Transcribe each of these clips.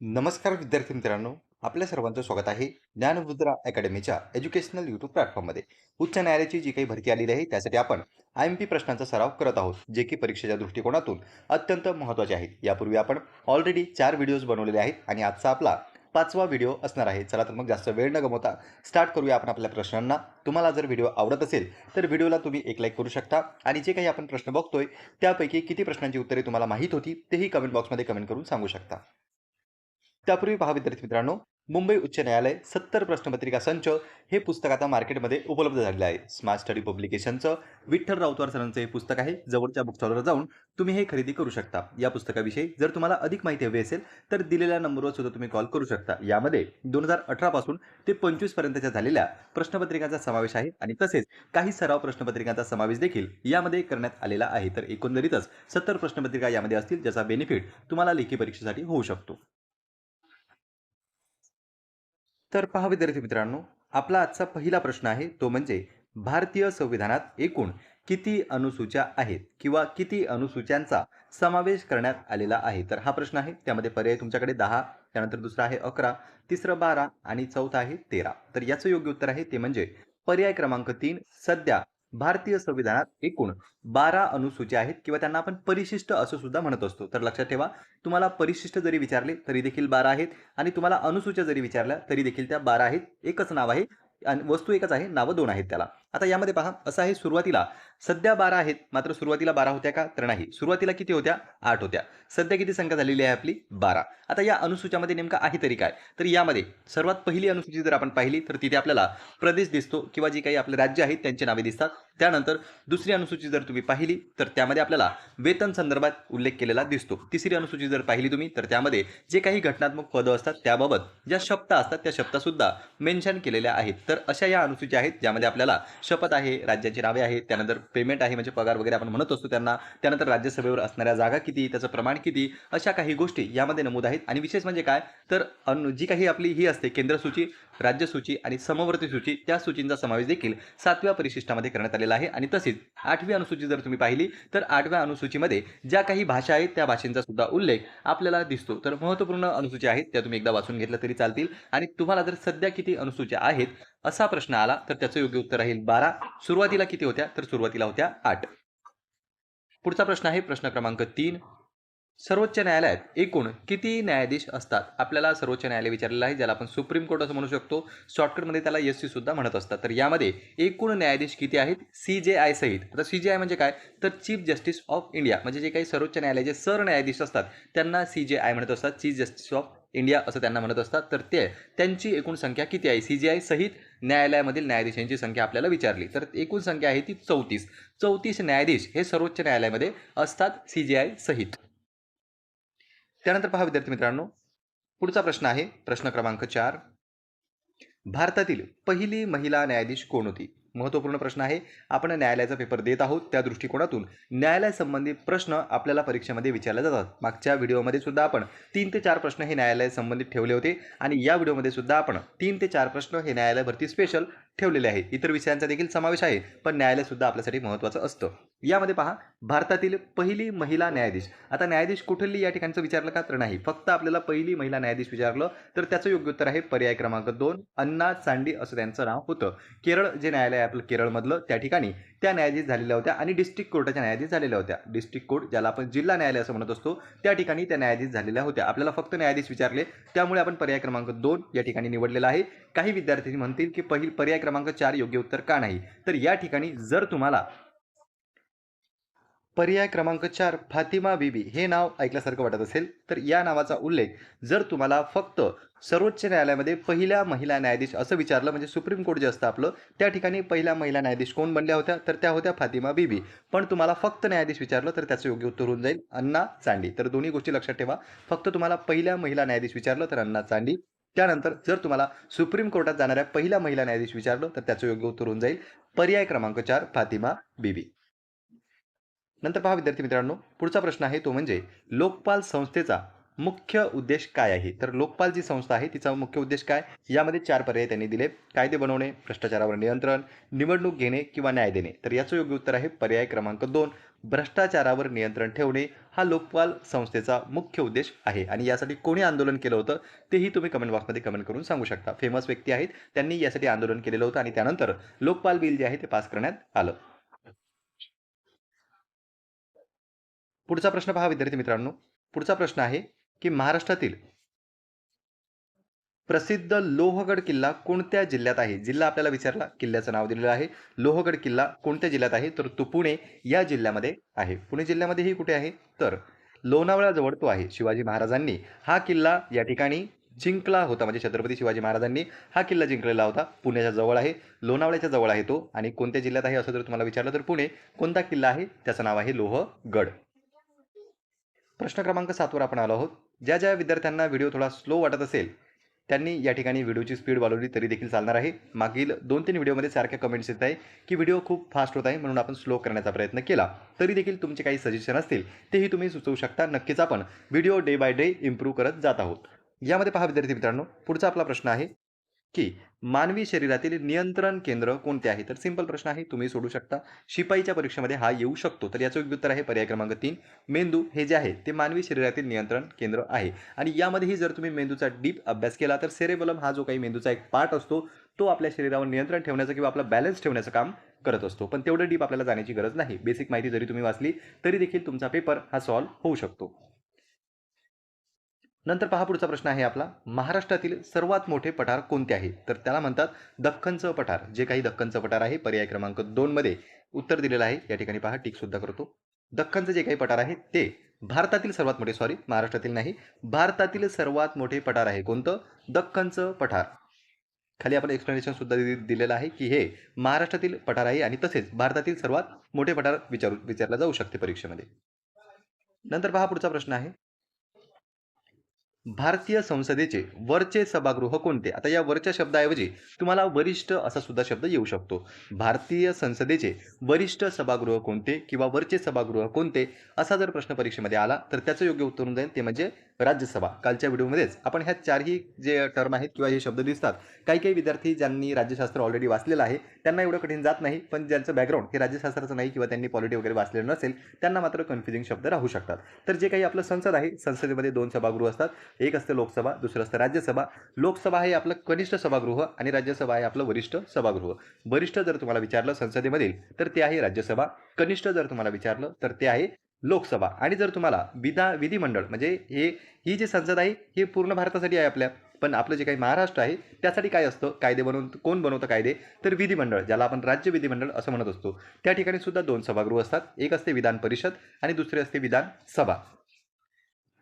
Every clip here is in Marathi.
नमस्कार विद्यार्थी मित्रांनो आपल्या सर्वांचं स्वागत आहे ज्ञानमुद्रा अकॅडमीच्या एज्युकेशनल युट्यूब प्लॅटफॉर्ममध्ये. उच्च न्यायालयाची जी काही भरती आलेली आहे त्यासाठी आपण आय एम पी प्रश्नांचा सराव करत आहोत जे की परीक्षेच्या दृष्टिकोनातून अत्यंत महत्त्वाचे आहेत. यापूर्वी आपण ऑलरेडी चार व्हिडिओज बनवलेले आहेत आणि आजचा आपला पाचवा व्हिडिओ असणार आहे. चला तर मग जास्त वेळ न गमवता स्टार्ट करूया आपण आपल्या प्रश्नांना. तुम्हाला जर व्हिडिओ आवडत असेल तर व्हिडिओला तुम्ही एक लाईक करू शकता. आणि जे काही आपण प्रश्न बघतोय त्यापैकी किती प्रश्नांची उत्तरे तुम्हाला माहीत होती तेही कमेंट बॉक्समध्ये कमेंट करून सांगू शकता. त्यापूर्वी पहा विद्यार्थी मित्रांनो मुंबई उच्च न्यायालय सत्तर प्रश्नपत्रिका संच हे पुस्तक आता मार्केटमध्ये उपलब्ध झालेलं आहे. स्मार्ट स्टडी पब्लिकेशनचं विठ्ठल राऊतवार सरांचं हे पुस्तक आहे. जवळच्या बुकस्टॉलवर जाऊन तुम्ही हे खरेदी करू शकता. या पुस्तकाविषयी जर तुम्हाला अधिक माहिती हवी असेल तर दिलेल्या नंबरवर सुद्धा तुम्ही कॉल करू शकता. यामध्ये दोन हजार अठरापासून ते पंचवीसपर्यंतच्या झालेल्या प्रश्नपत्रिकांचा समावेश आहे आणि तसेच काही सराव प्रश्नपत्रिकांचा समावेश देखील यामध्ये करण्यात आलेला आहे. तर एकंदरीतच सत्तर प्रश्नपत्रिका यामध्ये असतील ज्याचा बेनिफिट तुम्हाला लेखी परीक्षेसाठी होऊ शकतो. तर पहा विद्यार्थी मित्रांनो आपला आजचा पहिला प्रश्न आहे तो म्हणजे भारतीय संविधानात एकूण किती अनुसूच्या आहेत किंवा किती अनुसूच्यांचा समावेश करण्यात आलेला आहे? तर हा प्रश्न आहे त्यामध्ये पर्याय तुमच्याकडे दहा त्यानंतर दुसरा आहे अकरा तिसरं बारा आणि चौथा आहे तेरा. तर याचं योग्य उत्तर आहे ते म्हणजे पर्याय क्रमांक तीन सध्या भारतीय संविधानात एकूण बारा अनुसूच्या आहेत किंवा त्यांना आपण परिशिष्ट असं सुद्धा म्हणत असतो. तर लक्षात ठेवा तुम्हाला परिशिष्ट जरी विचारले तरी देखील बारा आहेत आणि तुम्हाला अनुसूच्या जरी विचारल्या तरी देखील त्या बारा आहेत. एकच नाव आहे आणि वस्तू एकच आहे नावं दोन आहेत त्याला. आता यामध्ये पहा असं आहे सुरुवातीला सध्या बारा आहेत मात्र सुरुवातीला बारा होत्या का तर नाही. सुरुवातीला किती होत्या? आठ होत्या. सध्या किती संख्या झालेली आहे आपली? बारा. आता या अनुसूच्यामध्ये नेमका आहे तरी काय? तर यामध्ये सर्वात पहिली अनुसूची जर आपण पाहिली तर तिथे आपल्याला प्रदेश दिसतो किंवा जी काही आपले राज्य आहेत त्यांची नावे दिसतात. त्यानंतर दुसरी अनुसूची जर तुम्ही पाहिली तर त्यामध्ये आपल्याला वेतन संदर्भात उल्लेख केलेला दिसतो. तिसरी अनुसूची जर पाहिली तुम्ही तर त्यामध्ये जे काही घटनात्मक पदं असतात त्याबाबत ज्या शब्द असतात त्या शब्दसुद्धा मेन्शन केलेल्या आहेत. तर अशा या अनुसूची आहेत ज्यामध्ये आपल्याला शपथ आहे राज्याची नावे आहेत त्यानंतर पेमेंट आहे म्हणजे पगार वगैरे आपण म्हणत असतो त्यांना त्यानंतर राज्यसभेवर असणाऱ्या जागा किती त्याचं प्रमाण किती अशा काही गोष्टी यामध्ये नमूद आहेत. आणि विशेष म्हणजे काय? तर अनु जी काही आपली ही असते केंद्र सूची राज्य सूची आणि समवर्ती सूची त्या सूचींचा समावेश देखील सातव्या परिशिष्टामध्ये करण्यात आलेला आहे. आणि तसेच आठवी अनुसूची जर तुम्ही पाहिली तर आठव्या अनुसूचीमध्ये ज्या काही भाषा आहेत त्या भाषेंचा सुद्धा उल्लेख आपल्याला दिसतो. तर महत्त्वपूर्ण अनुसूची आहेत त्या तुम्ही एकदा वाचून घेतलं तरी चालतील. आणि तुम्हाला जर सध्या किती अनुसूच्या आहेत असा प्रश्न आला तर त्याचं योग्य उत्तर राहील. बारा सुरुवातीला किती होत्या? तर सुरुवातीला होत्या आठ. पुढचा प्रश्न आहे प्रश्न क्रमांक तीन. सर्वोच्च न्यायालयात एकूण किती न्यायाधीश असतात? आपल्याला सर्वोच्च न्यायालय विचारलेलं आहे ज्याला आपण सुप्रीम कोर्ट असं म्हणू शकतो. शॉर्टकटमध्ये त्याला एस सी सुद्धा म्हणत असतात. तर यामध्ये एकूण न्यायाधीश किती आहेत? सी जे आय सहित. आता सी जे आय म्हणजे काय? तर चीफ जस्टिस ऑफ इंडिया. म्हणजे जे काही सर्वोच्च न्यायालयाचे सर न्यायाधीश असतात त्यांना सी जे आय म्हणत असतात चीफ जस्टिस ऑफ इंडिया असं त्यांना म्हणत असतात. तर ते त्यांची एकूण संख्या किती आहे? सी जी आय सहित न्यायालयामधील न्यायाधीशांची संख्या आपल्याला विचारली. तर एकूण संख्या आहे ती चौतीस. चौतीस न्यायाधीश हे सर्वोच्च न्यायालयामध्ये असतात सी जी आय सहित. त्यानंतर पहा विद्यार्थी मित्रांनो पुढचा प्रश्न आहे. प्रश्न क्रमांक चार. भारतातील पहिली महिला न्यायाधीश कोण होती? महत्त्वपूर्ण प्रश्न आहे. आपण न्यायालयाचा पेपर देत आहोत त्या दृष्टिकोनातून. न्यायालयासंबंधी प्रश्न आपल्याला परीक्षेमध्ये विचारले जातात. मागच्या व्हिडिओमध्ये सुद्धा आपण तीन ते चार प्रश्न हे न्यायालय संबंधित ठेवले होते आणि या व्हिडिओमध्ये सुद्धा आपण तीन ते चार प्रश्न हे न्यायालय भरती स्पेशल ठेवलेले आहे. इतर विषयांचा देखील समावेश आहे पण न्यायालय सुद्धा आपल्यासाठी महत्त्वाचं असतं. यामध्ये पहा भारतातील पहिली महिला न्यायाधीश. आता न्यायाधीश कुठली या ठिकाणचं विचारलं का तर नाही. फक्त आपल्याला पहिली महिला न्यायाधीश विचारलं तर त्याचं योग्य उत्तर आहे पर्याय क्रमांक दोन अन्ना चांडी असं त्यांचं नाव होतं. केरळ जे न्यायालय आहे आपलं केरळमधलं त्या ठिकाणी त्या न्यायाधीश झालेल्या होत्या आणि डिस्ट्रिक्ट कोर्टाच्या न्यायाधीश झालेल्या होत्या. डिस्ट्रिक्ट कोर्ट ज्याला आपण जिल्हा न्यायालय असं म्हणत असतो त्या ठिकाणी त्या न्यायाधीश झालेल्या होत्या. आपल्याला फक्त न्यायाधीश विचारले त्यामुळे आपण पर्याय क्रमांक दोन या ठिकाणी निवडलेला आहे. काही विद्यार्थी म्हणतील की पहिल पर्याय क्रमांक चार योग्य उत्तर का नाही? तर या ठिकाणी जर तुम्हाला पर्याय क्रमांक चार फातिमा बीबी. हे नाव ऐकल्यासारखं वाटत असेल तर या नावाचा उल्लेख जर तुम्हाला फक्त सर्वोच्च न्यायालयामध्ये पहिल्या महिला न्यायाधीश असं विचारलं म्हणजे सुप्रीम कोर्ट जे असतं आपलं त्या ठिकाणी पहिल्या महिला न्यायाधीश कोण बनल्या होत्या? तर त्या होत्या फातिमा बीबी. पण तुम्हाला फक्त न्यायाधीश विचारलं तर त्याचं योग्य उत्तर होऊन जाईल अण्णा चांडी. तर दोन्ही गोष्टी लक्षात ठेवा. फक्त तुम्हाला पहिल्या महिला न्यायाधीश विचारलं तर अण्णा चांडी. त्यानंतर जर तुम्हाला सुप्रीम कोर्टात जाणाऱ्या पहिल्या महिला न्यायाधीश विचारलं तर त्याचं योग्य उत्तर होऊन जाईल. पर्याय क्रमांक चार फातिमा बीबी. नंतर पहा विद्यार्थी मित्रांनो पुढचा प्रश्न आहे तो म्हणजे लोकपाल संस्थेचा मुख्य उद्देश काय आहे? तर लोकपाल जी संस्था आहे तिचा मुख्य उद्देश काय? यामध्ये चार पर्याय त्यांनी दिले कायदे बनवणे भ्रष्टाचारावर नियंत्रण निवडणूक घेणे किंवा न्याय देणे. तर याचं योग्य उत्तर आहे पर्याय क्रमांक दोन भ्रष्टाचारावर नियंत्रण ठेवणे हा लोकपाल संस्थेचा मुख्य उद्देश आहे. आणि यासाठी कोणी आंदोलन केलं होतं तेही तुम्ही कमेंट बॉक्समध्ये कमेंट करून सांगू शकता. फेमस व्यक्ती आहेत त्यांनी यासाठी आंदोलन केलेलं होतं आणि त्यानंतर लोकपाल बिल जे आहे ते पास करण्यात आलं. पुढचा प्रश्न पहा विद्यार्थी मित्रांनो. पुढचा प्रश्न आहे की महाराष्ट्रातील प्रसिद्ध लोहगड किल्ला कोणत्या जिल्ह्यात आहे? जिल्हा आपल्याला विचारला किल्ल्याचं नाव दिलेलं आहे. लोहगड किल्ला कोणत्या जिल्ह्यात आहे? तर तो पुणे या जिल्ह्यामध्ये आहे. पुणे जिल्ह्यामध्येही कुठे आहे? तर लोणावळ्याजवळ तो आहे. शिवाजी महाराजांनी हा किल्ला या ठिकाणी जिंकला होता. म्हणजे छत्रपती शिवाजी महाराजांनी हा किल्ला जिंकलेला होता. पुण्याच्या जवळ आहे लोणावळ्याच्या जवळ आहे तो. आणि कोणत्या जिल्ह्यात आहे असं जर तुम्हाला विचारलं तर पुणे. कोणता किल्ला आहे? त्याचं नाव आहे लोहगड. प्रश्न क्रमांक सातवर आपण आलो आहोत. ज्या ज्या विद्यार्थ्यांना व्हिडिओ थोडा स्लो वाटत असेल त्यांनी या ठिकाणी व्हिडिओची स्पीड वाढवली तरी देखील चालणार आहे. मागील दोन तीन व्हिडिओमध्ये सारख्या कमेंट्स येत आहे की व्हिडिओ खूप फास्ट होत आहे म्हणून आपण स्लो करण्याचा प्रयत्न केला. तरी देखील तुमचे काही सजेशन असतील तेही तुम्ही सुचवू शकता. नक्कीच आपण video day by day improve करत जात आहोत. यामध्ये पहा विद्यार्थी मित्रांनो पुढचा आपला प्रश्न आहे. की मानवी शरीरातील नियंत्रण केंद्र कोणते आहे? तर सिंपल प्रश्न आहे तुम्ही सोडू शकता. शिपाईच्या परीक्षेमध्ये हा येऊ शकतो. तर याचं उत्तर आहे पर्याय क्रमांक तीन. मेंदू हे जे आहे ते मानवी शरीरातील नियंत्रण केंद्र आहे. आणि यामध्येही जर तुम्ही मेंदूचा डीप अभ्यास केला तर सेरेबलम हा जो काही मेंदूचा एक पार्ट असतो तो आपल्या शरीरावर नियंत्रण ठेवण्याचं किंवा आपला बॅलन्स ठेवण्याचं काम करत असतो. पण तेवढं डीप आपल्याला जाण्याची गरज नाही. बेसिक माहिती जरी तुम्ही वाचली तरी देखील तुमचा पेपर हा सॉल्व्ह होऊ शकतो. नंतर पहा पुढचा प्रश्न आहे आपला. महाराष्ट्रातील सर्वात मोठे पठार कोणते आहे? तर त्याला म्हणतात दख्खनचं पठार. जे काही दख्खनचं पठार आहे पर्याय क्रमांक दोनमध्ये उत्तर दिलेलं आहे. या ठिकाणी पहा टिक सुद्धा करतो. दख्खनचं जे काही पठार आहे ते भारतातील सर्वात मोठे सॉरी महाराष्ट्रातील नाही भारतातील सर्वात मोठे पठार आहे. कोणतं? दख्खनचं पठार. खाली आपण एक्सप्लेनेशन सुद्धा दि- दिलेलं आहे की हे महाराष्ट्रातील पठार आहे आणि तसेच भारतातील सर्वात मोठे पठार विचारू विचारला जाऊ शकते परीक्षेमध्ये. नंतर पहा पुढचा प्रश्न आहे. भारतीय संसदेचे वरचे सभागृह कोणते? आता या वरच्या शब्दाऐवजी तुम्हाला वरिष्ठ असा सुद्धा शब्द येऊ शकतो. भारतीय संसदेचे वरिष्ठ सभागृह कोणते किंवा वरचे सभागृह कोणते? असा जर प्रश्न परीक्षेमध्ये आला तर त्याचं योग्य उत्तर होऊन जाईल. ते म्हणजे राज्यसभा. कालच्या व्हिडिओमध्येच आपण ह्या चारही जे टर्म आहेत किंवा हे शब्द दिसतात काही काही विद्यार्थी ज्यांनी राज्यशास्त्र ऑलरेडी वाचलेलं आहे त्यांना एवढं कठीण जात नाही पण ज्यांचं बॅकग्राऊंड हे राज्यशास्त्राचं नाही किंवा त्यांनी पॉलिटी वगैरे वाचलेलं नसेल त्यांना मात्र कन्फ्युजिंग शब्द राहू शकतात. तर जे काही आपलं संसद आहे संसदेमध्ये दोन सभागृह असतात. एक असतं लोकसभा दुसरं असतं राज्यसभा. लोकसभा हे आपलं कनिष्ठ सभागृह आणि राज्यसभा आहे आपलं वरिष्ठ सभागृह. वरिष्ठ जर तुम्हाला विचारलं संसदेमधील तर ते आहे राज्यसभा. कनिष्ठ जर तुम्हाला विचारलं तर ते आहे लोकसभा. आणि जर तुम्हाला विधा विधिमंडळ म्हणजे हे ही जी संसद आहे हे पूर्ण भारतासाठी आहे आपल्या. पण आपलं जे काही महाराष्ट्र आहे त्यासाठी काय असतं? कायदे बनवून कोण बनवतं कायदे? तर विधिमंडळ ज्याला आपण राज्य विधिमंडळ असं म्हणत असतो. त्या ठिकाणी सुद्धा दोन सभागृह असतात. एक असते विधान परिषद आणि दुसरे असते विधानसभा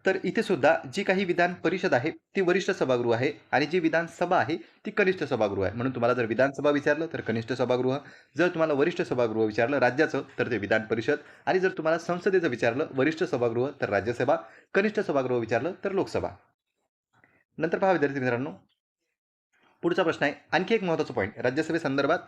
तर इथे सुद्धा जी काही विधान परिषद आहे ती वरिष्ठ सभागृह आहे आणि जी विधानसभा आहे ती कनिष्ठ सभागृह आहे. म्हणून तुम्हाला जर विधानसभा विचारलं तर कनिष्ठ सभागृह. जर तुम्हाला वरिष्ठ सभागृह विचारलं राज्याचं तर ते विधान परिषद. आणि जर तुम्हाला संसदेचं विचारलं वरिष्ठ सभागृह तर राज्यसभा. कनिष्ठ सभागृह विचारलं तर लोकसभा. नंतर पहा विद्यार्थी मित्रांनो. पुढचा प्रश्न आहे. आणखी एक महत्त्वाचा पॉईंट राज्यसभेसंदर्भात.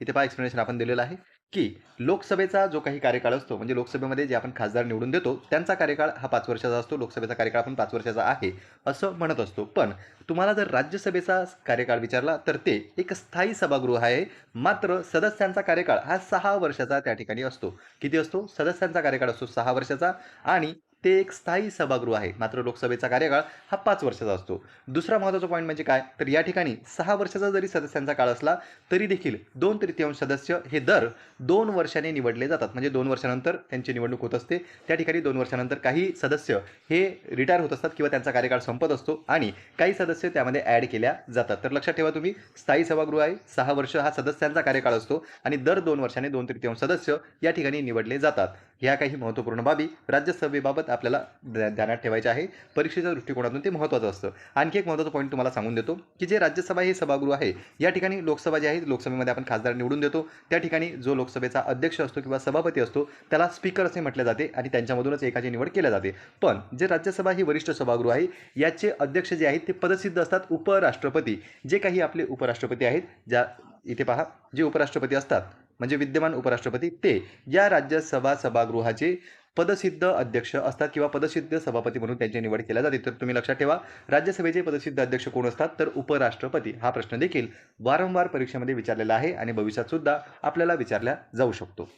इथे पहा एक्सप्लेनेशन आपण दिलेलं आहे. की लोकसभेचा जो काही कार्यकाळ असतो म्हणजे लोकसभेमध्ये जे आपण खासदार निवडून देतो त्यांचा कार्यकाळ हा पाच वर्षाचा असतो लोकसभेचा कार्यकाळ आपण पाच वर्षाचा आहे असं म्हणत असतो. पण तुम्हाला जर राज्यसभेचा कार्यकाळ विचारला तर ते एक स्थायी सभागृह आहे. मात्र सदस्यांचा कार्यकाळ हा सहा वर्षाचा त्या ठिकाणी असतो. किती असतो? सदस्यांचा कार्यकाळ असतो सहा वर्षाचा आणि ते एक स्थायी सभागृह आहे. मात्र लोकसभेचा कार्यकाळ हा पाच वर्षाचा असतो. दुसरा महत्त्वाचा पॉईंट म्हणजे काय? तर या ठिकाणी सहा वर्षाचा जरी सदस्यांचा काळ असला तरी देखील दोन तृतीयांश सदस्य हे दर दोन वर्षाने निवडले जातात. म्हणजे दोन वर्षानंतर त्यांची निवडणूक होत असते. त्या ठिकाणी दोन वर्षानंतर काही सदस्य हे रिटायर होत असतात किंवा त्यांचा कार्यकाळ संपत असतो आणि काही सदस्य त्यामध्ये ॲड केल्या जातात. तर लक्षात ठेवा तुम्ही स्थायी सभागृह आहे. सहा वर्ष हा सदस्यांचा कार्यकाळ असतो आणि दर दोन वर्षाने दोन तृतीयांश सदस्य या ठिकाणी निवडले जातात. ह्या काही महत्त्वपूर्ण बाबी राज्यसभेबाबत आपल्याला ध्यानात ठेवायच्या आहे. परीक्षेच्या दृष्टिकोनातून ते महत्त्वाचं असतं. आणखी एक महत्त्वाचा पॉईंट तुम्हाला सांगून देतो की जे राज्यसभा हे सभागृह आहे या ठिकाणी लोकसभा जी आहे लोकसभेमध्ये आपण खासदार निवडून देतो. त्या ठिकाणी जो लोकसभेचा अध्यक्ष असतो किंवा सभापती असतो त्याला स्पीकर असे म्हटले जाते आणि त्यांच्यामधूनच एकाची निवड केल्या जाते. पण जे राज्यसभा ही वरिष्ठ सभागृह आहे याचे अध्यक्ष जे आहेत ते पदसिद्ध असतात उपराष्ट्रपती. जे काही आपले उपराष्ट्रपती आहेत ज्या इथे पहा जे उपराष्ट्रपती असतात म्हणजे विद्यमान उपराष्ट्रपती ते या राज्यसभा सभागृहाचे पदसिद्ध अध्यक्ष असतात किंवा पदसिद्ध सभापती म्हणून त्यांची निवड केली जाते. तर तुम्ही लक्षात ठेवा राज्यसभेचे पदसिद्ध अध्यक्ष कोण असतात? तर उपराष्ट्रपती. हा प्रश्न देखील वारंवार परीक्षेमध्ये विचारलेला आहे आणि भविष्यात सुद्धा आपल्याला विचारला जाऊ शकतो.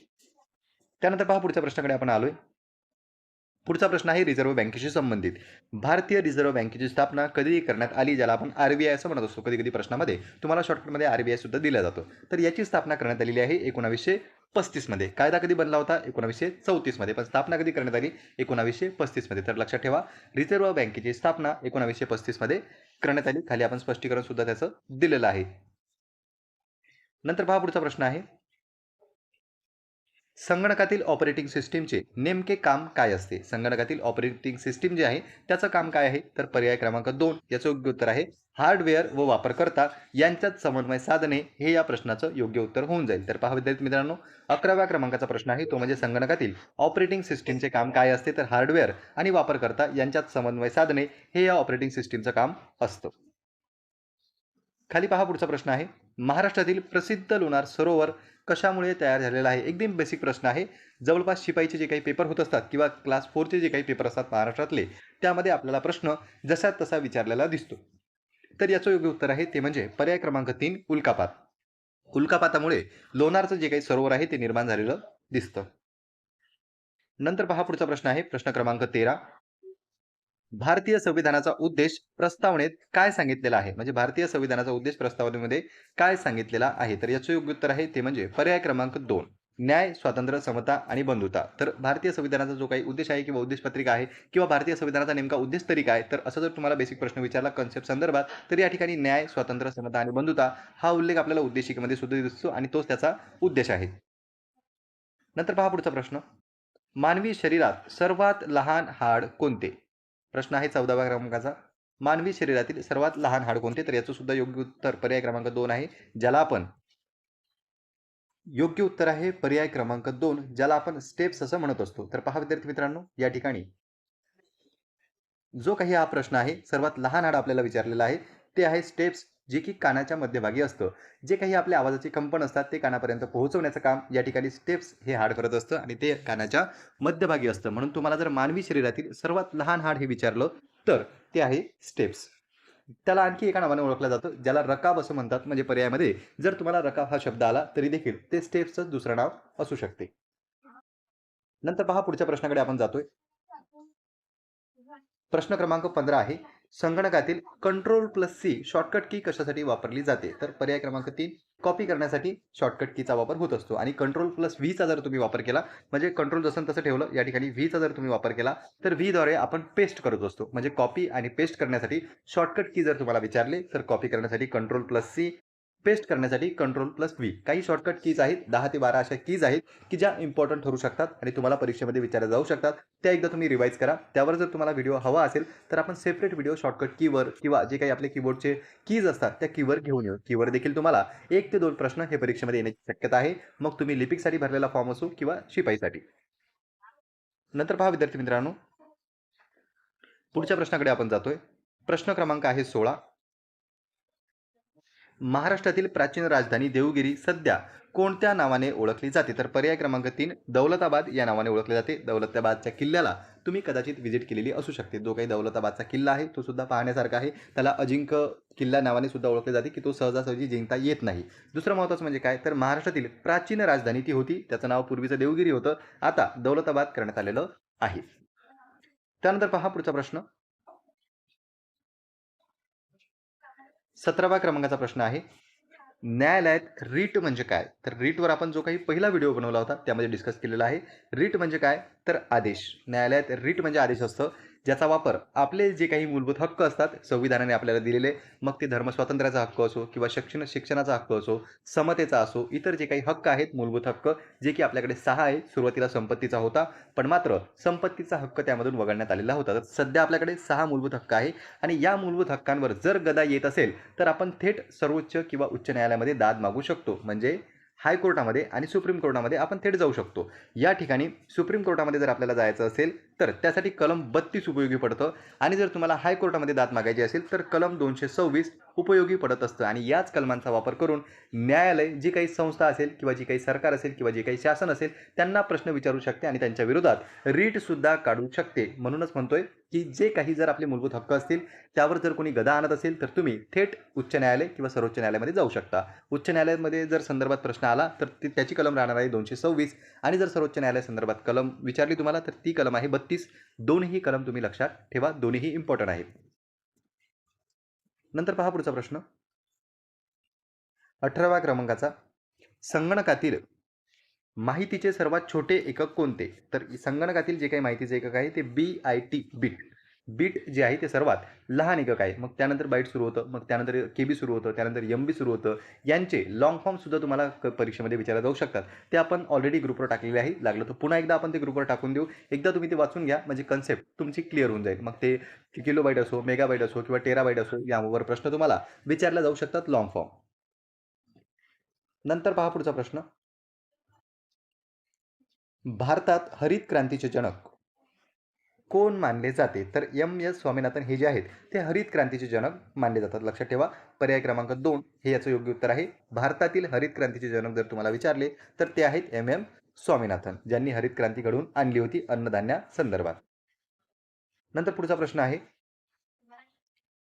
त्यानंतर पहा पुढच्या प्रश्नाकडे आपण आलोय. पुढचा प्रश्न आहे रिझर्व्ह बँकेशी संबंधित. भारतीय रिझर्व्ह बँकेची स्थापना कधी करण्यात आली ज्याला आपण आर बी आय असं म्हणत असतो. कधी कधी प्रश्नामध्ये तुम्हाला शॉर्टकटमध्ये आरबीआय सुद्धा दिला जातो. तर याची स्थापना करण्यात आलेली आहे एकोणावीसशे पस्तीसमध्ये. कायदा कधी बनला होता? एकोणावीसशे चौतीसमध्ये. पण स्थापना कधी करण्यात आली? एकोणावीसशे पस्तीसमध्ये. तर लक्षात ठेवा रिझर्व्ह बँकेची स्थापना एकोणावीसशे पस्तीसमध्ये करण्यात आली. खाली आपण स्पष्टीकरण सुद्धा त्याचं दिलेलं आहे. नंतर पहा पुढचा प्रश्न आहे. संगणकातील ऑपरेटिंग सिस्टीमचे नेमके काम काय असते? संगणकातील ऑपरेटिंग सिस्टीम जे आहे त्याचं काम काय आहे? तर पर्याय क्रमांक दोन याचं योग्य उत्तर आहे हार्डवेअर व वापरकर्ता यांच्यात समन्वय साधणे हे या प्रश्नाचं योग्य उत्तर होऊन जाईल. तर पहा विद्यार्थी मित्रांनो अकराव्या क्रमांकाचा प्रश्न आहे तो म्हणजे संगणकातील ऑपरेटिंग सिस्टीमचे काम काय असते? तर हार्डवेअर आणि वापरकर्ता यांच्यात समन्वय साधणे हे या ऑपरेटिंग सिस्टीमचं काम असतं. खाली पहा पुढचा प्रश्न आहे. महाराष्ट्रातील प्रसिद्ध लोणार सरोवर कशामुळे तयार झालेला आहे? एकदम बेसिक प्रश्न आहे. जवळपास शिपाईचे जे काही पेपर होत असतात किंवा क्लास फोरचे जे काही पेपर असतात महाराष्ट्रातले त्यामध्ये आपल्याला प्रश्न जसा तसा विचारलेला दिसतो. तर याचं योग्य उत्तर आहे ते म्हणजे पर्याय क्रमांक तीन उल्कापात. उल्कापातामुळे लोणारचं जे काही सरोवर आहे ते निर्माण झालेलं दिसतं. नंतर पहा पुढचा प्रश्न आहे. प्रश्न क्रमांक तेरा भारतीय संविधानाचा उद्देश प्रस्तावनेत काय सांगितलेला आहे? म्हणजे भारतीय संविधानाचा उद्देश प्रस्तावनेमध्ये काय सांगितलेला आहे? तर याचं योग्य उत्तर आहे ते म्हणजे पर्याय क्रमांक दोन न्याय स्वातंत्र्य समता आणि बंधुता. तर भारतीय संविधानाचा जो काही उद्देश आहे किंवा उद्देश पत्रिका आहे किंवा भारतीय संविधानाचा नेमका उद्देश तरी काय? तर असं जर तुम्हाला बेसिक प्रश्न विचारला कन्सेप्ट संदर्भात तर या ठिकाणी न्याय स्वातंत्र्य समता आणि बंधुता हा उल्लेख आपल्याला उद्देशिकेमध्ये सुद्धा दिसतो आणि तोच त्याचा उद्देश आहे. नंतर पहा पुढचा प्रश्न. मानवी शरीरात सर्वात लहान हाड कोणते? प्रश्न आहे चौदाव्या क्रमांकाचा. मानवी शरीरातील सर्वात लहान हाड कोणते? तर याचं सुद्धा योग्य उत्तर पर्याय क्रमांक दोन आहे ज्याला आपण योग्य उत्तर आहे पर्याय क्रमांक दोन ज्याला आपण स्टेप्स असं म्हणत असतो. तर पहा विद्यार्थी मित्रांनो या ठिकाणी. जो काही हा प्रश्न आहे सर्वात लहान हाड आपल्याला विचारलेला आहे ते आहे स्टेप्स जे की कानाच्या मध्यभागी असतं. जे काही आपल्या आवाजाचे कंपन असतात ते कानापर्यंत पोहोचवण्याचं काम या ठिकाणी स्टेप्स हे हाड करत असतं आणि ते कानाच्या मध्यभागी असतं. म्हणून तुम्हाला जर मानवी शरीरातील सर्वात लहान हाड हे विचारलं तर ते आहे स्टेप्स त्याला आणखी एका नावाने ओळखलं जातं ज्याला रकाब असं म्हणतात. म्हणजे पर्यायामध्ये जर तुम्हाला रकाब हा शब्द आला तरी देखील ते स्टेप्सचं दुसरं नाव असू शकते. नंतर पहा पुढच्या प्रश्नाकडे आपण जातोय. प्रश्न क्रमांक पंधरा आहे. संगणकातील control plus C shortcut key कशासाठी वापरली जाते? तर पर्याय क्रमांक तीन कॉपी करण्यासाठी शॉर्टकट कीचा वापर होत असतो. आणि कंट्रोल प्लस व्हीचा जर तुम्ही वापर केला म्हणजे कंट्रोल जसं तसं ठेवलं या ठिकाणी व्हीचा जर तुम्ही वापर केला तर व्हीद्वारे आपण पेस्ट करत असतो. म्हणजे कॉपी आणि पेस्ट करण्यासाठी शॉर्टकट की जर तुम्हाला विचारले तर कॉपी करण्यासाठी कंट्रोल प्लस सी पेस्ट करण्यासाठी कंट्रोल प्लस व्ही काही शॉर्टकट कीज आहेत दहा ते बारा अशा कीज आहेत की ज्या इम्पॉर्टंट ठरू शकतात आणि तुम्हाला परीक्षेमध्ये विचारल्या जाऊ शकतात. त्या एकदा तुम्ही रिवाईज करा. त्यावर जर तुम्हाला व्हिडिओ हवा असेल तर आपण सेपरेट व्हिडिओ शॉर्टकट कीवर किंवा जे काही आपले कीबोर्डचे कीज असतात त्या कीवर घेऊन येऊ. कीवर देखील तुम्हाला एक ते दोन प्रश्न हे परीक्षेमध्ये येण्याची शक्यता आहे. मग तुम्ही लिपिकसाठी भरलेला फॉर्म असो किंवा शिपाईसाठी. नंतर पहा विद्यार्थी मित्रांनो. पुढच्या प्रश्नाकडे आपण जातोय. प्रश्न क्रमांक आहे सोळा. महाराष्ट्रातील प्राचीन राजधानी देवगिरी सध्या कोणत्या नावाने ओळखली जाते? तर पर्याय क्रमांक तीन दौलताबाद या नावाने ओळखले जाते. दौलताबादच्या किल्ल्याला तुम्ही कदाचित व्हिजिट केलेली असू शकते. जो काही दौलताबादचा किल्ला आहे तो सुद्धा पाहण्यासारखा आहे. त्याला अजिंक्य किल्ला नावाने सुद्धा ओळखले जाते की तो सहजासहजी जिंकता येत नाही. दुसरं महत्त्वाचं म्हणजे काय? तर महाराष्ट्रातील प्राचीन राजधानी ती होती. त्याचं नाव पूर्वीचं देवगिरी होतं. आता दौलताबाद करण्यात आलेलं आहे. त्यानंतर पहा पुढचा प्रश्न. सतराव्या क्रमांकाचा प्रश्न आहे. न्यायालयात रीट म्हणजे काय? तर रीटवर आपण जो काही पहिला व्हिडिओ बनवला होता त्यामध्ये डिस्कस केलेला आहे. रीट म्हणजे काय? तर आदेश. न्यायालयात रीट म्हणजे आदेश असतं. ज्याचा वापर आपले जे काही मूलभूत हक्क असतात संविधानाने आपल्याला दिलेले मग ते धर्मस्वातंत्र्याचा हक्क असो किंवा शिक्षण शिक्षणाचा हक्क असो समतेचा असो इतर जे काही हक्क आहेत मूलभूत हक्क जे की आपल्याकडे सहा आहे सुरुवातीला संपत्तीचा होता पण मात्र संपत्तीचा हक्क त्यामधून वगळण्यात आलेला होता. तर सध्या आपल्याकडे सहा मूलभूत हक्क आहे आणि या मूलभूत हक्कांवर जर गदा येत असेल तर आपण थेट सर्वोच्च किंवा उच्च न्यायालयामध्ये दाद मागू शकतो. म्हणजे हायकोर्टामध्ये आणि सुप्रीम कोर्टामध्ये आपण थेट जाऊ शकतो. या ठिकाणी सुप्रीम कोर्टामध्ये जर आपल्याला जायचं असेल तर त्यासाठी कलम बत्तीस उपयोगी पडतं. आणि जर तुम्हाला हायकोर्टामध्ये दाद मागायची असेल तर कलम दोनशे सव्वीस उपयोगी पडत असतं. आणि याच कलमांचा वापर करून न्यायालय जी काही संस्था असेल किंवा जी काही सरकार असेल किंवा जे काही शासन असेल त्यांना प्रश्न विचारू शकते आणि त्यांच्या विरोधात रीटसुद्धा काढू शकते. म्हणूनच म्हणतोय की जे काही जर आपले मूलभूत हक्क असतील त्यावर जर कोणी गदा आणत असेल तर तुम्ही थेट उच्च न्यायालय किंवा सर्वोच्च न्यायालयामध्ये जाऊ शकता. उच्च न्यायालयामध्ये जर संदर्भात प्रश्न आला तर ती त्याची कलम राहणार आहे दोनशे सव्वीस. आणि जर सर्वोच्च न्यायालय संदर्भात कलम विचारली तुम्हाला तर ती कलम आहे बत्तीस. दोन्ही कलम तुम्ही लक्षात ठेवा दोन्हीही इम्पॉर्टंट आहेत नंतर पहा पुढचा प्रश्न. अठराव्या क्रमांकाचा. संगणकातील माहितीचे सर्वात छोटे एकक कोणते? तर संगणकातील जे काही माहितीचे एकक आहे ते B I T bit bit जे आहे ते सर्वात लहान एकक आहे. मग त्यानंतर बाईट सुरू होतं मग त्यानंतर के बी सुरू होतं त्यानंतर एम बी सुरू होतं. यांचे लॉंग फॉर्मसुद्धा तुम्हाला क- परीक्षेमध्ये विचारले जाऊ शकतात. ते आपण ऑलरेडी ग्रुपवर टाकलेले आहे. लागलं तर पुन्हा एकदा आपण ते ग्रुपवर टाकून देऊ. एकदा तुम्ही ते वाचून घ्या. म्हणजे कन्सेप्ट तुमची क्लिअर होऊन जाईल. मग ते किलो बाईट असो मेगा बाईट असो किंवा टेरा बाईट असो यावर प्रश्न तुम्हाला विचारला जाऊ शकतात लॉंग फॉर्म नंतर पहा पुढचा प्रश्न. भारतात हरित क्रांतीचे जनक कोण मानले जाते? तर एम एस स्वामीनाथन हे जे आहेत ते हरित क्रांतीचे जनक मानले जातात. लक्षात ठेवा पर्याय क्रमांक दोन हे याचं योग्य उत्तर आहे. भारतातील हरित क्रांतीचे जनक जर तुम्हाला विचारले तर ते आहेत एम एम स्वामीनाथन ज्यांनी हरित क्रांती घडवून आणली होती अन्नधान्या संदर्भात. नंतर पुढचा प्रश्न आहे.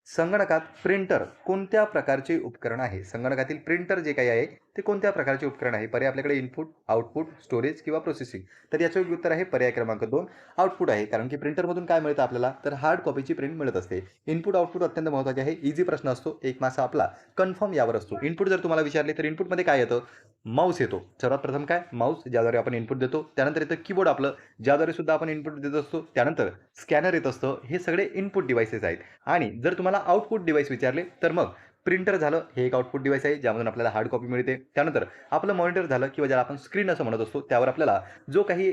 संगणकात प्रिंटर कोणत्या प्रकारचे उपकरण आहे? संगणकातील प्रिंटर जे काही आहे ते कोणत्या प्रकारचे उपकरण आहे? पर्याय आपल्याकडे इनपुट आउटपुट स्टोरेज किंवा प्रोसेसिंग तर याचं योग्य उत्तर आहे पर्याय क्रमांक दोन आउटपुट आहे. कारण की प्रिंटरमधून काय मिळतं आपल्याला? तर हार्ड कॉपीची प्रिंट मिळत असते. इनपुट आउटपुट अत्यंत महत्त्वाचे आहे. इझी प्रश्न असतो. एक मासा आपला कन्फर्म यावर असतो. इनपुट जर तुम्हाला विचारले तर इनपुटमध्ये काय येतं? माऊस येतो. सर्वात प्रथम काय? माऊस ज्याद्वारे आपण इनपुट देतो. त्यानंतर येतं कीबोर्ड आपलं. ज्याद्वारे सुद्धा आपण इनपुट देत असतो त्यानंतर स्कॅनर येत असतं. हे सगळे इनपुट डिव्हाइसेस आहेत. आणि जर तुम्हाला आउटपुट डिव्हाइस विचारले तर मग प्रिंटर झालं हे एक आउटपुट डिवाइस आहे ज्यामधून आपल्याला हार्ड कॉपी मिळते. त्यानंतर आपलं मॉनिटर झालं किंवा ज्याला आपण स्क्रीन असं म्हणत असतो त्यावर आपल्याला जो काही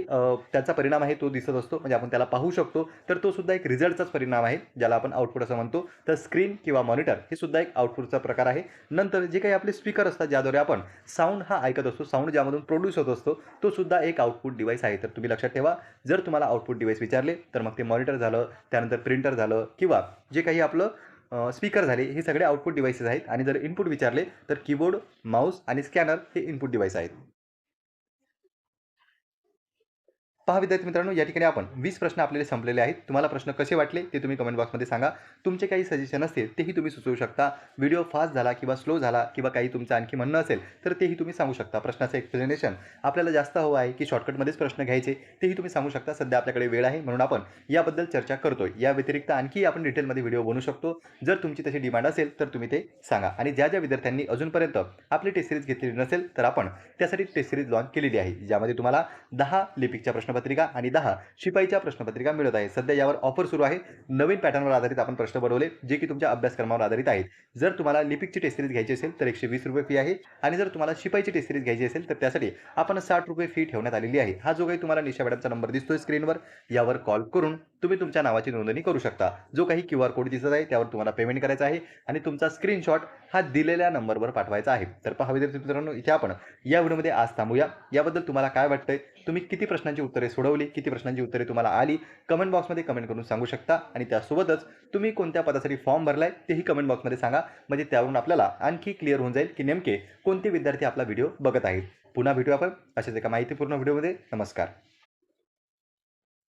त्याचा परिणाम आहे तो दिसत असतो म्हणजे आपण त्याला पाहू शकतो तर तो सुद्धा एक रिझल्टचाच परिणाम आहे ज्याला आपण आउटपुट असं म्हणतो. तर स्क्रीन किंवा मॉनिटर हे सुद्धा एक आउटपुटचा प्रकार आहे. नंतर जे काही आपले स्पीकर असतात ज्याद्वारे आपण साऊंड हा ऐकत असतो साऊंड ज्यामधून प्रोड्यूस होत असतो तो सुद्धा एक आउटपुट डिव्हाइस आहे. तर तुम्ही लक्षात ठेवा जर तुम्हाला आउटपुट डिव्हाइस विचारले तर मग ते मॉनिटर झालं त्यानंतर प्रिंटर झालं किंवा जे काही आपलं स्पीकर झाले. हे सगळे आउटपुट डिव्हाइसेस आहेत. आणि जर इनपुट विचारले तर कीबोर्ड माऊस आणि स्कॅनर हे इनपुट डिव्हाइस आहेत. पहा विद्यार्थी मित्रांनो या ठिकाणी आपण वीस प्रश्न आपल्याला संपलेले आहेत. तुम्हाला प्रश्न कसे वाटले ते तुम्ही कमेंट बॉक्समध्ये सांगा. तुमचे काही सजेशन असतील तेही तुम्ही सुचवू शकता. व्हिडिओ फास्ट झाला किंवा स्लो झाला किंवा काही तुमचं आणखी म्हणणं असेल तर तेही तुम्ही सांगू शकता. प्रश्नाचं एक्सप्लेनेशन आपल्याला जास्त हवं आहे की शॉर्टकटमध्येच प्रश्न घ्यायचे तेही तुम्ही सांगू शकता. सध्या आपल्याकडे वेळ आहे म्हणून आपण याबद्दल चर्चा करतोय. या व्यतिरिक्त आणखी आपण डिटेलमध्ये व्हिडिओ बनवू शकतो. जर तुमची तशी डिमांड असेल तर तुम्ही ते सांगा. आणि ज्या ज्या विद्यार्थ्यांनी अजूनपर्यंत आपली टेस्ट सिरीज घेतलेली नसेल तर आपण त्यासाठी टेस्ट सिरीज लॉन्च केलेली आहे ज्यामध्ये तुम्हाला दहा लिपिकच्या प्रश्नपत्रिका आणि दहा शिपाईच्या प्रश्नपत्रिका मिळत आहे सध्या यावर ऑफर सुरू आहे. नवीन पॅटर्नवर आधारित आपण प्रश्न बनवले जे की तुमच्या अभ्यासक्रमावर आधारित आहेत. जर तुम्हाला लिपिकची टेस्ट सिरीज घ्यायची असेल तर एकशे वीस रुपये फी आहे. आणि जर तुम्हाला शिपाईची टेस्ट सिरीज घ्यायची असेल तर त्यासाठी आपण साठ रुपये फी ठेवण्यात आलेली आहे. हा जो काही तुम्हाला निशा मॅडमचा नंबर दिसतोय स्क्रीनवर यावर कॉल करून तुम्ही तुमच्या नावाची नोंदणी करू शकता. जो काही क्यू आर कोड दिसत आहे त्यावर तुम्हाला पेमेंट करायचं आहे आणि तुमचा स्क्रीनशॉट हा दिलेल्या नंबरवर पाठवायचा आहे. तर पहा विद्यार्थी मित्रांनो इथे आपण या व्हिडिओमध्ये आज थांबूया. याबद्दल तुम्हाला काय वाटतंय? तुम्ही किती प्रश्नांची उत्तरे सोडवली किती प्रश्नांची उत्तरे तुम्हाला आली कमेंट बॉक्समध्ये कमेंट करून सांगू शकता आणि त्यासोबतच तुम्ही कोणत्या पदासाठी फॉर्म भरलाय तेही कमेंट बॉक्समध्ये सांगा. म्हणजे त्यावरून आपल्याला आणखी क्लिअर होऊन जाईल की नेमके कोणते विद्यार्थी आपला व्हिडिओ बघत आहेत. पुन्हा भेटू आपण अशाच एका माहितीपूर्ण व्हिडिओमध्ये नमस्कार.